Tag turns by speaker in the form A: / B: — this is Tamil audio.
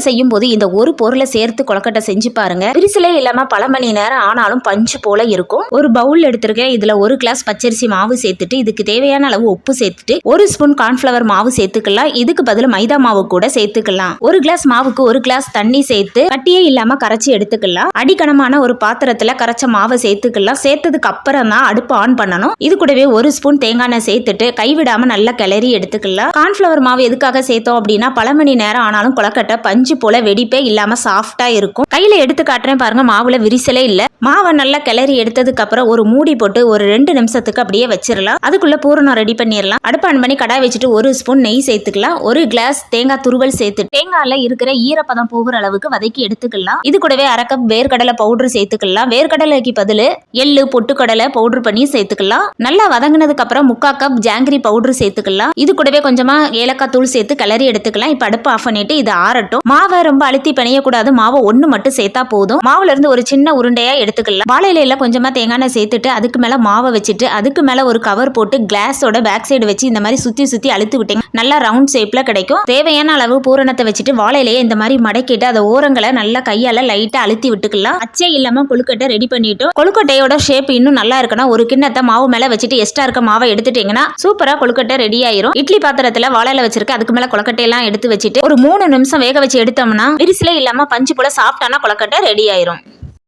A: கொழுக்கட்டை செய்யும் போது இந்த ஒரு பொருளை சேர்த்து கொலக்கட்டை செஞ்சு பாருங்க. விரிசலே இல்லாம பல மணி நேரம் ஆனாலும் பஞ்சு போல இருக்கும். ஒரு பவுல் எடுத்திருக்கேன். இதுல ஒரு கிளாஸ் பச்சரிசி மாவு சேர்த்துட்டு இதுக்கு தேவையான அளவு உப்பு சேர்த்துட்டு ஒரு ஸ்பூன் கார்ன்ஃபிளவர் மாவு சேர்த்துக்கலாம். இதுக்கு பதில் மைதா மாவு கூட சேர்த்துக்கலாம். ஒரு கிளாஸ் மாவுக்கு ஒரு கிளாஸ் தண்ணி சேர்த்து கட்டியே இல்லாம கரைச்சி எடுத்துக்கலாம். அடிக்கணமான ஒரு பாத்திரத்துல கரைச்ச மாவை சேர்த்துக்கலாம். சேர்த்ததுக்கு அப்புறம் தான் அடுப்பு ஆன் பண்ணணும். இது கூடவே ஒரு ஸ்பூன் தேங்காய் எண்ணெய் சேர்த்துட்டு கைவிடாம நல்லா கிளறி எடுத்துக்கலாம். கார்ன்ஃபிளவர் மாவு எதுக்காக சேர்த்தோம் அப்படின்னா பல மணி நேரம் ஆனாலும் கொலக்கட்டை பஞ்சு போல வெடிப்பே இல்லாம சாஃப்டா இருக்கும். கையில எடுத்து காட்டுறேன் பாருங்க மாவுல விரிசலே இல்ல. மாவை நல்லா கிளறி எடுத்ததுக்கு அப்புறம் ஒரு மூடி போட்டு ஒரு ரெண்டு நிமிஷத்துக்கு அப்படியே வச்சிடலாம் அதுக்குள்ள பூரணம் ரெடி பண்ணிடலாம் அடுப்பு ஆன் பண்ணி கடாய் வச்சுட்டு ஒரு ஸ்பூன் நெய் சேர்த்துக்கலாம். ஒரு கிளாஸ் தேங்காய் துருவல் சேர்த்து தேங்காயில இருக்கிற ஈரப்பதம் போகிற அளவுக்கு வதக்கி எடுத்துக்கலாம். இது கூடவே அரை கப் வேர்க்கடலை பவுடர் சேர்த்துக்கலாம். வேர்க்கடலைக்கு பதில் எள்ளு பொட்டுக்கடலை பவுடர் பண்ணி சேர்த்துக்கலாம். நல்லா வதங்கினதுக்கு அப்புறம் முக்கா கப் ஜாங்கிரி பவுடர் சேர்த்துக்கலாம். இது கூடவே கொஞ்சமா ஏலக்காய் தூள் சேர்த்து கிளறி எடுத்துக்கலாம். இப்ப அடுப்பு ஆஃப் பண்ணிட்டு இது ஆறட்டும். மாவை ரொம்ப அழுத்தி பிணையக்கூடாது. மாவை ஒண்ணு மட்டும் சேர்த்தா போதும். மாவுல இருந்து ஒரு சின்ன உருண்டையா எடுத்துக்கலாம். வாழை இலையில கொஞ்சமா தேங்காய் எண்ணெய் சேர்த்துட்டு அதுக்கு மேல மாவை வச்சுட்டு அதுக்கு மேல ஒரு கவர் போட்டு கிளாஸோட பேக் சைடு வச்சு இந்த மாதிரி சுத்தி சுத்தி அழுத்து விட்டீங்க நல்லா ரவுண்ட் ஷேப்ல கிடைக்கும். தேவையான அளவு பூரணத்தை வச்சுட்டு வாழை இலையை இந்த மாதிரி மடக்கிட்டு அதை ஓரங்களை நல்லா கையால லைட்டா அழுத்தி விட்டுக்கலாம். அச்சே இல்லாம கொழுக்கட்டை ரெடி பண்ணிட்டோம். கொழுக்கட்டையோட ஷேப் இன்னும் நல்லா இருக்குன்னா ஒரு கிண்ணத்தை மாவு மேல வச்சுட்டு எக்ஸ்ட்ரா இருக்க மாவை எடுத்துட்டீங்கன்னா சூப்பரா கொழுக்கட்டை ரெடி ஆயிரும். இட்லி பாத்திரத்துல வாழையில வச்சிருக்க அதுக்கு மேல கொழுக்கட்டையெல்லாம் எடுத்து வச்சுட்டு ஒரு மூணு நிமிஷம் வேக வச்சு எடுத்தோம்னா விரிசலே இல்லாம பஞ்சு போல சாஃப்டான கொழுக்கட்டை ரெடி ஆயிரும்.